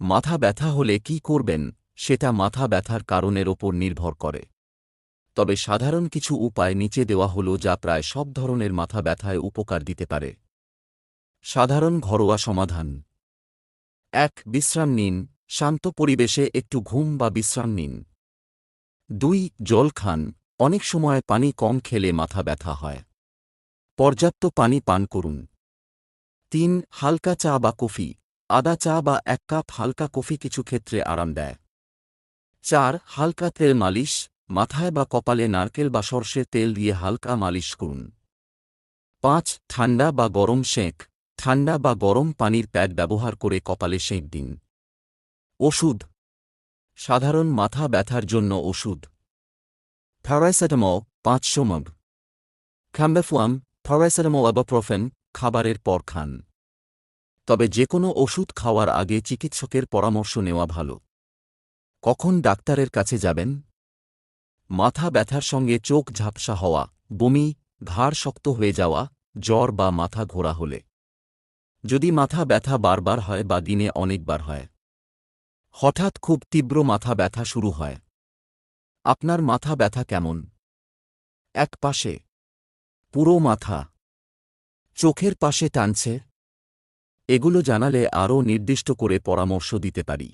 মাথা ব্যথা হলে কি করবেন, সেটা মাথা ব্যথার কারণের ওপর নির্ভর করে। তবে সাধারণ কিছু উপায় নিচে দেওয়া হল যা প্রায় সব ধরনের মাথা ব্যথায় উপকার দিতে পারে। সাধারণ ঘরোয়া সমাধান। এক, বিশ্রাম নিন, শান্ত পরিবেশে একটু ঘুম বা বিশ্রাম নিন। দুই, জল খান, অনেক সময় পানি কম খেলে মাথা ব্যথা হয়। পর্যাপ্ত পানি পান করুন। তিন, হালকা চা বা কফি আদা চা বা এক কাপ হালকা কফি কিছু ক্ষেত্রে আরাম দেয়। চার, হালকা তেল মালিশ, মাথায় বা কপালে নারকেল বা সর্ষের তেল দিয়ে হালকা মালিশ করুন। পাঁচ, ঠান্ডা বা গরম সেঁক, ঠান্ডা বা গরম পানির প্যাড ব্যবহার করে কপালে সেঁক দিন। ওষুধ, সাধারণ মাথা ব্যথার জন্য ওষুধ। প্যারাসিটামল, পাঁচশো মগ। খ্যাম্বেফুয়াম প্যারাসিটামল অ্যাবাপ্রোফেন খাবারের পর খান। তবে যে কোনো ওষুধ খাওয়ার আগে চিকিৎসকের পরামর্শ নেওয়া ভালো। কখন ডাক্তারের কাছে যাবেন? মাথা ব্যথার সঙ্গে চোখ ঝাপসা হওয়া, বমি, ঘাড় শক্ত হয়ে যাওয়া, জ্বর বা মাথা ঘোরা হলে। যদি মাথা ব্যথা বারবার হয় বা দিনে অনেকবার হয়। হঠাৎ খুব তীব্র মাথা ব্যথা শুরু হয়। আপনার মাথা ব্যথা কেমন? এক পাশে পুরো মাথা। চোখের পাশে টানছে। এগুলো জানালে আরও নির্দিষ্ট করে পরামর্শ দিতে পারি।